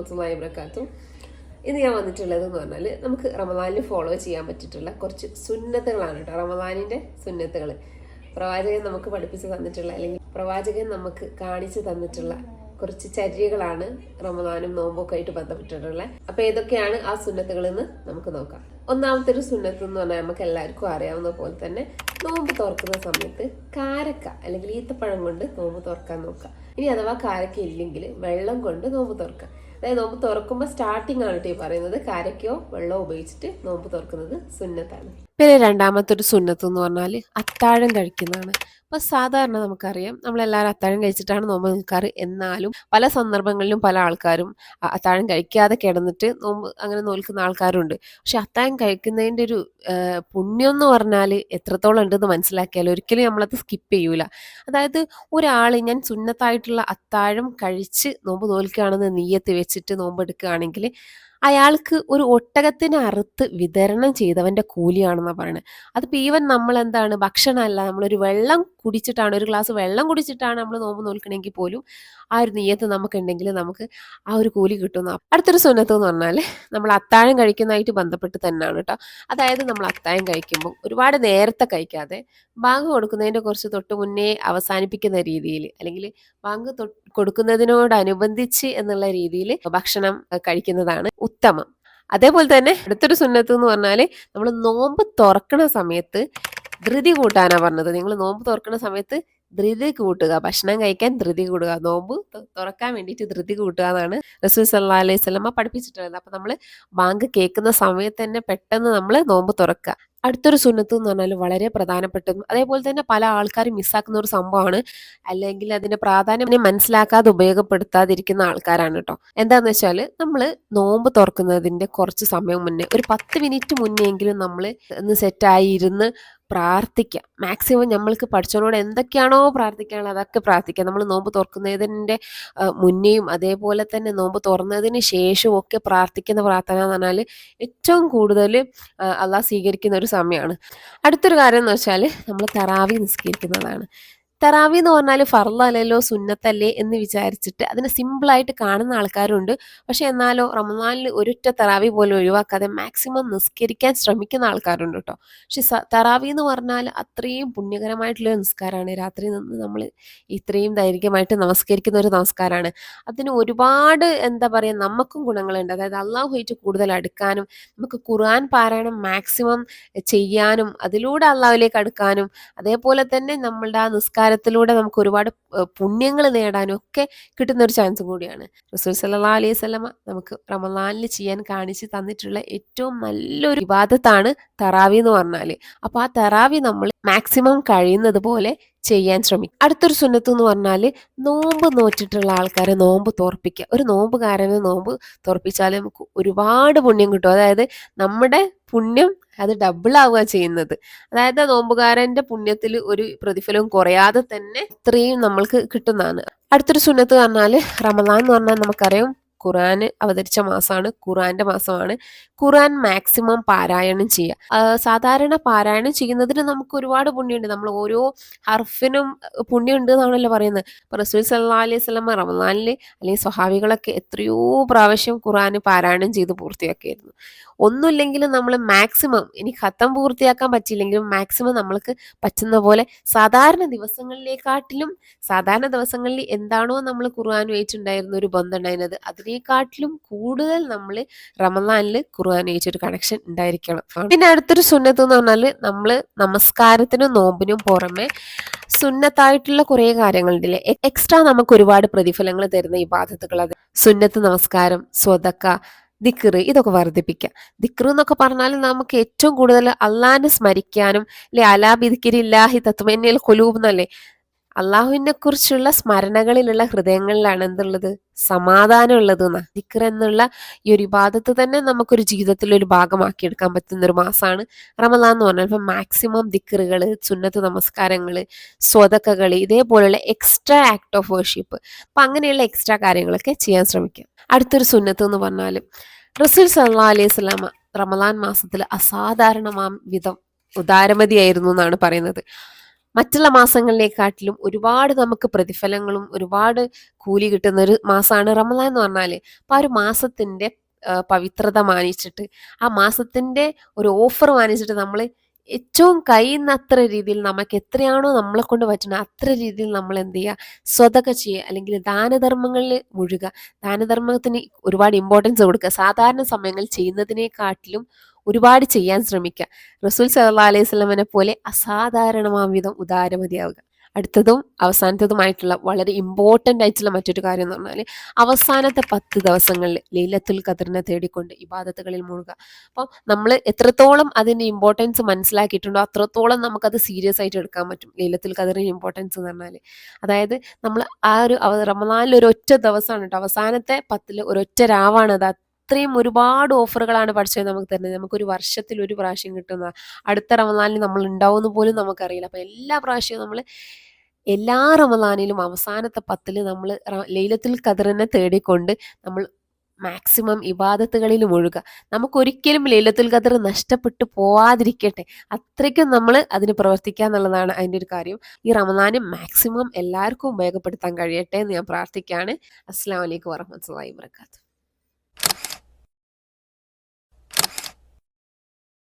വറഹമത്തുള്ളാഹി വബറകാതുഹു ഇന്ന് ഞാൻ വന്നിട്ടുള്ളത് എന്ന് പറഞ്ഞാൽ നമുക്ക് റമദാനിൽ ഫോളോ ചെയ്യാൻ പറ്റിയിട്ടുള്ള കുറച്ച് സുന്നത്തുകളാണ് കേട്ടോ. റമദാനിന്റെ സുന്നത്തുകൾ പ്രവാചകൻ നമുക്ക് പഠിപ്പിച്ച് തന്നിട്ടുള്ള അല്ലെങ്കിൽ പ്രവാചകൻ നമുക്ക് കാണിച്ചു തന്നിട്ടുള്ള കുറച്ച് ചര്യകളാണ് റമദാനും നോമ്പൊക്കെ ആയിട്ട് ബന്ധപ്പെട്ടിട്ടുള്ളത്. അപ്പോൾ ഏതൊക്കെയാണ് ആ സുന്നത്തുകൾ എന്ന് നമുക്ക് നോക്കാം. ഒന്നാമത്തെ ഒരു സുന്നത്ത് എന്ന് പറഞ്ഞാൽ നമുക്ക് എല്ലാവർക്കും അറിയാവുന്ന പോലെ തന്നെ നോമ്പ് തുറക്കുന്ന സമയത്ത് കാരക്ക അല്ലെങ്കിൽ ഈത്തപ്പഴം കൊണ്ട് നോമ്പ് തുറക്കാൻ നോക്കുക. ഇനി അഥവാ കാരക്ക ഇല്ലെങ്കിൽ വെള്ളം കൊണ്ട് നോമ്പ് തുറക്കാം അതായത് നോമ്പ് തുറക്കുമ്പോൾ സ്റ്റാർട്ടിംഗ് ആണ് കേട്ടോ ഈ പറയുന്നത്. കാരക്കയോ വെള്ളമോ ഉപയോഗിച്ചിട്ട് നോമ്പ് തുറക്കുന്നത് സുന്നത്താണ്. പിന്നെ രണ്ടാമത്തെ ഒരു സുന്നത്ത് എന്ന് പറഞ്ഞാൽ അത്താഴം കഴിക്കുന്നതാണ്. അപ്പോൾ സാധാരണ നമുക്കറിയാം നമ്മളെല്ലാവരും അത്താഴം കഴിച്ചിട്ടാണ് നോമ്പ് നിൽക്കാറ് എന്നാലും പല സന്ദർഭങ്ങളിലും പല ആൾക്കാരും അത്താഴം കഴിക്കാതെ കിടന്നിട്ട് നോമ്പ് അങ്ങനെ നോൽക്കുന്ന ആൾക്കാരുണ്ട്. പക്ഷെ അത്താഴം കഴിക്കുന്നതിന്റെ ഒരു പുണ്യം എന്ന് പറഞ്ഞാൽ എത്രത്തോളം ഉണ്ടെന്ന് മനസ്സിലാക്കിയാൽ ഒരിക്കലും നമ്മളത് സ്കിപ്പ് ചെയ്യൂല. അതായത് ഒരാൾ ഞാൻ സുന്നത്തായിട്ടുള്ള അത്താഴം കഴിച്ച് നോമ്പ് നോൽക്കുകയാണെന്ന് നീയത്ത് വെച്ചിട്ട് നോമ്പ് എടുക്കുകയാണെങ്കിൽ അയാൾക്ക് ഒരു ഒട്ടകത്തിനെ അറുത്ത് വിതരണം ചെയ്തവന്റെ കൂലിയാണെന്നാണ് പറയുന്നത് അതിപ്പോൾ ഈവൻ നമ്മൾ എന്താണ് ഭക്ഷണമല്ല നമ്മളൊരു വെള്ളം കുടിച്ചിട്ടാണ് ഒരു ഗ്ലാസ് വെള്ളം കുടിച്ചിട്ടാണ് നമ്മൾ നോമ്പ് നോൽക്കണമെങ്കിൽ പോലും ആ ഒരു നീയത്ത് നമുക്കുണ്ടെങ്കിൽ നമുക്ക് ആ ഒരു കൂലി കിട്ടുന്ന അടുത്തൊരു സുന്നത്ത് എന്ന് പറഞ്ഞാൽ നമ്മൾ അത്താഴം കഴിക്കുന്നതായിട്ട് ബന്ധപ്പെട്ട് തന്നെയാണ് കേട്ടോ. അതായത് നമ്മൾ അത്താഴം കഴിക്കുമ്പോൾ ഒരുപാട് നേരത്തെ കഴിക്കാതെ ബാങ്ക് കൊടുക്കുന്നതിന്റെ കുറച്ച് തൊട്ട് മുന്നേ അവസാനിപ്പിക്കുന്ന രീതിയിൽ അല്ലെങ്കിൽ ബാങ്ക് കൊടുക്കുന്നതിനോടനുബന്ധിച്ച് എന്നുള്ള രീതിയിൽ ഭക്ഷണം കഴിക്കുന്നതാണ് ഉത്തമം. അതേപോലെ തന്നെ അടുത്തൊരു സുന്നത്ത് എന്ന് പറഞ്ഞാൽ നമ്മൾ നോമ്പ് തുറക്കണ സമയത്ത് ധൃതി കൂട്ടാനാണ് പറഞ്ഞത്. നിങ്ങൾ നോമ്പ് തുറക്കണ സമയത്ത് ധൃതി കൂട്ടുക. ഭക്ഷണം കഴിക്കാൻ ധൃതി കൂടുക. നോമ്പ് തുറക്കാൻ വേണ്ടിയിട്ട് ധൃതി കൂട്ടുക എന്നാണ് റസൂൽ സല്ലാ അലൈഹി സ്വലമ പഠിപ്പിച്ചിട്ടുള്ളത്. അപ്പം നമ്മൾ ബാങ്ക് കേൾക്കുന്ന സമയത്ത് തന്നെ പെട്ടെന്ന് നമ്മൾ നോമ്പ് തുറക്കുക. അടുത്തൊരു സുന്നത്ത് എന്ന് പറഞ്ഞാൽ വളരെ പ്രധാനപ്പെട്ടതും അതേപോലെ തന്നെ പല ആൾക്കാരും മിസ്സാക്കുന്ന ഒരു സംഭവമാണ്. അല്ലെങ്കിൽ അതിന്റെ പ്രാധാന്യം മനസ്സിലാക്കാതെ ഉപയോഗപ്പെടുത്താതിരിക്കുന്ന ആൾക്കാരാണ് കേട്ടോ. എന്താന്ന് വെച്ചാൽ നമ്മൾ നോമ്പ് തുറക്കുന്നതിന്റെ കുറച്ച് സമയം മുന്നേ ഒരു പത്ത് മിനിറ്റ് മുന്നേ എങ്കിലും നമ്മൾ ഒന്ന് സെറ്റായി ഇരുന്ന് പ്രാർത്ഥിക്കാം. മാക്സിമം നമ്മൾക്ക് പഠിച്ചവനോട് എന്തൊക്കെയാണോ പ്രാർത്ഥിക്കാനുള്ളത് അതൊക്കെ പ്രാർത്ഥിക്കാം. നമ്മൾ നോമ്പ് തുറക്കുന്നതിന്റെ മുന്നേയും അതേപോലെ തന്നെ നോമ്പ് തുറന്നതിന് ശേഷവും ഒക്കെ പ്രാർത്ഥിക്കുന്ന പ്രാർത്ഥന എന്ന് പറഞ്ഞാൽ ഏറ്റവും കൂടുതൽ അള്ളാഹ് സ്വീകരിക്കുന്ന ഒരു സമയമാണ് അടുത്തൊരു കാര്യം എന്ന് വെച്ചാൽ നമ്മൾ തറാവി നിസ്കരിക്കുന്നതാണ്. തറാവി എന്ന് പറഞ്ഞാൽ ഫർലല്ലോ സുന്നത്തല്ലേ എന്ന് വിചാരിച്ചിട്ട് അതിനെ സിമ്പിളായിട്ട് കാണുന്ന ആൾക്കാരുണ്ട്. പക്ഷെ എന്നാലോ റമദാനിൽ ഒരൊറ്റ തറാവി പോലും ഒഴിവാക്കാതെ മാക്സിമം നിസ്കരിക്കാൻ ശ്രമിക്കുന്ന ആൾക്കാരുണ്ട് കേട്ടോ. പക്ഷെ തറാവി എന്ന് പറഞ്ഞാൽ അത്രയും പുണ്യകരമായിട്ടുള്ള നിസ്കാരമാണ്. രാത്രി നിന്ന് നമ്മൾ ഇത്രയും ദൈർഘ്യമായിട്ട് നമസ്കരിക്കുന്ന ഒരു നമസ്കാരമാണ്. അതിന് ഒരുപാട് എന്താ പറയുക നമുക്കും ഗുണങ്ങളുണ്ട്. അതായത് അള്ളാഹുമായിട്ട് കൂടുതൽ അടുക്കാനും നമുക്ക് ഖുർആൻ പാരായണം മാക്സിമം ചെയ്യാനും അതിലൂടെ അള്ളാഹുലേക്ക് അടുക്കാനും അതേപോലെ തന്നെ നമ്മളുടെ ആ നിസ്കാരത്തിലൂടെ നമുക്ക് ഒരുപാട് പുണ്യങ്ങൾ നേടാനും ഒക്കെ കിട്ടുന്ന ഒരു ചാൻസ് കൂടിയാണ്. റസൂൽ സല്ലാ അലൈഹി സ്വലമ നമുക്ക് റമദാനിൽ ചെയ്യാൻ കാണിച്ച് തന്നിട്ടുള്ള ഏറ്റവും നല്ലൊരു വിവാദത്താണ് തറാവി എന്ന് പറഞ്ഞാൽ അപ്പൊ ആ തറാവി നമ്മൾ മാക്സിമം കഴിയുന്നത് പോലെ ചെയ്യാൻ ശ്രമിക്കും. അടുത്തൊരു സുന്നത്ത് എന്ന് പറഞ്ഞാൽ നോമ്പ് നോറ്റിട്ടുള്ള ആൾക്കാരെ നോമ്പ് തോർപ്പിക്കുക ഒരു നോമ്പുകാരനെ നോമ്പ് തോർപ്പിച്ചാൽ നമുക്ക് ഒരുപാട് പുണ്യം കിട്ടും. അതായത് നമ്മുടെ പുണ്യം അത് ഡബിൾ ആവുക ചെയ്യുന്നത്. അതായത് നോമ്പുകാരന്റെ പുണ്യത്തിൽ ഒരു പ്രതിഫലവും കുറയാതെ തന്നെ ഇത്രയും നമ്മൾക്ക് കിട്ടുന്നതാണ്. അടുത്തൊരു സുന്നത്ത് പറഞ്ഞാൽ റമദാൻ എന്ന് പറഞ്ഞാൽ നമുക്കറിയാം ഖുറാൻ അവതരിച്ച മാസമാണ് ഖുറാന്റെ മാസമാണ്. ഖുറാൻ മാക്സിമം പാരായണം ചെയ്യുക. സാധാരണ പാരായണം ചെയ്യുന്നതിന് നമുക്ക് ഒരുപാട് പുണ്യമുണ്ട്. നമ്മൾ ഓരോ ഹർഫിനും പുണ്യമുണ്ട് എന്നാണല്ലോ പറയുന്നത്. ഇപ്പൊ റസൂൽ സല്ലാ അലൈഹി സ്വലമ റമദാനിൽ അല്ലെങ്കിൽ സ്വഹാബികളൊക്കെ എത്രയോ പ്രാവശ്യം ഖുറാൻ പാരായണം ചെയ്ത് പൂർത്തിയാക്കിയിരുന്നു. ഒന്നുമില്ലെങ്കിലും നമ്മൾ മാക്സിമം ഇനി ഖത്തം പൂർത്തിയാക്കാൻ പറ്റിയില്ലെങ്കിലും മാക്സിമം നമ്മൾക്ക് പറ്റുന്ന പോലെ സാധാരണ ദിവസങ്ങളിലേക്കാട്ടിലും സാധാരണ ദിവസങ്ങളിൽ എന്താണോ നമ്മൾ ഖുർആാനുമായിട്ടുണ്ടായിരുന്ന ഒരു ബന്ധം ഉണ്ടായിരുന്നത് അതിനേക്കാട്ടിലും കൂടുതൽ നമ്മൾ റമദാനിൽ ഖുർആാനുമായിട്ടൊരു കണക്ഷൻ ഉണ്ടായിരിക്കണം. പിന്നെ അടുത്തൊരു സുന്നത്ത് എന്ന് പറഞ്ഞാൽ നമ്മൾ നമസ്കാരത്തിനും നോമ്പിനും പുറമെ സുന്നത്തായിട്ടുള്ള കുറേ കാര്യങ്ങളുണ്ടല്ലേ? എക്സ്ട്രാ നമുക്ക് ഒരുപാട് പ്രതിഫലങ്ങൾ തരുന്ന ഈ ബാധ്യതകൾ അത് സുന്നത്ത് നമസ്കാരം സ്വതക്ക ദിക്റ് ഇതൊക്കെ വർദ്ധിപ്പിക്കുക ദിക്റ് എന്നൊക്കെ പറഞ്ഞാൽ നമുക്ക് ഏറ്റവും കൂടുതൽ അള്ളാഹിനെ സ്മരിക്കാനും അല്ലെ അലാ ബിദിക്കിരില്ലാഹി തത്വമേനിയൽ കൊലൂബ് എന്നല്ലേ? അള്ളാഹുവിനെ കുറിച്ചുള്ള സ്മരണകളിലുള്ള ഹൃദയങ്ങളിലാണ് എന്തുള്ളത്? സമാധാനം ഉള്ളത് ദിക്ർ എന്നുള്ള ഈ ഒരു വിവാദത്ത് തന്നെ നമുക്കൊരു ജീവിതത്തിൽ ഒരു ഭാഗമാക്കി എടുക്കാൻ പറ്റുന്ന ഒരു മാസമാണ് റമദാൻ എന്ന് പറഞ്ഞാൽ. ഇപ്പം മാക്സിമം ദിക്റുകൾ സുന്നത്ത് നമസ്കാരങ്ങൾ സ്വതക്കകൾ ഇതേപോലെയുള്ള എക്സ്ട്രാ ആക്ട് ഓഫ് വർഷിപ്പ് അപ്പം അങ്ങനെയുള്ള എക്സ്ട്രാ കാര്യങ്ങളൊക്കെ ചെയ്യാൻ ശ്രമിക്കുക അടുത്തൊരു സുന്നത്ത് എന്ന് പറഞ്ഞാൽ റസൂൽ സല്ലാ അലൈഹി സ്വലാമ റമദാൻ മാസത്തിൽ അസാധാരണമാം വിധം ഉദാരമതിയായിരുന്നു എന്നാണ് പറയുന്നത്. മറ്റുള്ള മാസങ്ങളിലേക്കാട്ടിലും ഒരുപാട് നമുക്ക് പ്രതിഫലങ്ങളും ഒരുപാട് കൂലി കിട്ടുന്ന ഒരു മാസമാണ് റമദാൻ എന്ന് പറഞ്ഞാൽ അപ്പം ആ ഒരു മാസത്തിന്റെ പവിത്രത മാനിച്ചിട്ട് ആ മാസത്തിന്റെ ഒരു ഓഫർ മാനിച്ചിട്ട് നമ്മൾ ഏറ്റവും കഴിയുന്നത്ര രീതിയിൽ നമുക്ക് എത്രയാണോ നമ്മളെ കൊണ്ട് പറ്റുന്ന അത്ര രീതിയിൽ നമ്മൾ എന്ത് ചെയ്യുക? സ്വതക ചെയ്യുക. അല്ലെങ്കിൽ ദാനധർമ്മങ്ങളിൽ മുഴുക ദാനധർമ്മത്തിന് ഒരുപാട് ഇമ്പോർട്ടൻസ് കൊടുക്കുക. സാധാരണ സമയങ്ങളിൽ ചെയ്യുന്നതിനെക്കാട്ടിലും ഒരുപാട് ചെയ്യാൻ ശ്രമിക്കുക. റസൂൽ സല്ലാ അലൈഹി സ്വലമിനെ പോലെ അസാധാരണമാം വിധം ഉദാരമതിയാവുക. അടുത്തതും അവസാനത്തതുമായിട്ടുള്ള വളരെ ഇമ്പോർട്ടന്റ് ആയിട്ടുള്ള മറ്റൊരു കാര്യം എന്ന് പറഞ്ഞാൽ അവസാനത്തെ പത്ത് ദിവസങ്ങളിൽ ലീലത്തുൽ ഖദറിനെ തേടിക്കൊണ്ട് ഇബാദത്തുകളിൽ മുഴുക അപ്പം നമ്മൾ എത്രത്തോളം അതിന്റെ ഇമ്പോർട്ടൻസ് മനസ്സിലാക്കിയിട്ടുണ്ടോ അത്രത്തോളം നമുക്കത് സീരിയസ് ആയിട്ട് എടുക്കാൻ പറ്റും. ലീലത്തുൽ ഖദറിന്റെ ഇമ്പോർട്ടൻസ് എന്ന് പറഞ്ഞാൽ അതായത് നമ്മൾ ആ ഒരു റമദാനിൽ ഒരു ഒറ്റ ദിവസമാണ് കേട്ടോ. അവസാനത്തെ പത്തിൽ ഒരൊറ്റ രാവാണ് അത് അത്രയും ഒരുപാട് ഓഫറുകളാണ് പഠിച്ചത് നമുക്ക് തരുന്നത്. നമുക്കൊരു വർഷത്തിൽ ഒരു പ്രാവശ്യം കിട്ടുന്ന അടുത്ത റമദാനിൽ നമ്മൾ ഉണ്ടാവുമെന്ന് പോലും നമുക്കറിയില്ല. അപ്പം എല്ലാ പ്രാവശ്യവും നമ്മൾ എല്ലാ റമദാനിലും അവസാനത്തെ പത്തിൽ നമ്മൾ ലൈലത്തിൽ കതിറിനെ തേടിക്കൊണ്ട് നമ്മൾ മാക്സിമം ഇബാദത്തുകളിൽ മുഴുക നമുക്കൊരിക്കലും ലൈലത്തുൽ ഖദർ നഷ്ടപ്പെട്ടു പോവാതിരിക്കട്ടെ. അത്രയ്ക്കും നമ്മൾ അതിന് പ്രവർത്തിക്കുക എന്നുള്ളതാണ് അതിന്റെ ഒരു കാര്യം. ഈ റമദാന് മാക്സിമം എല്ലാവർക്കും ഉപയോഗപ്പെടുത്താൻ കഴിയട്ടെ എന്ന് ഞാൻ പ്രാർത്ഥിക്കുകയാണ്. അസ്സാം വലൈക്കും വറഹമത്തല്ലാ വാബർക്കാത്തു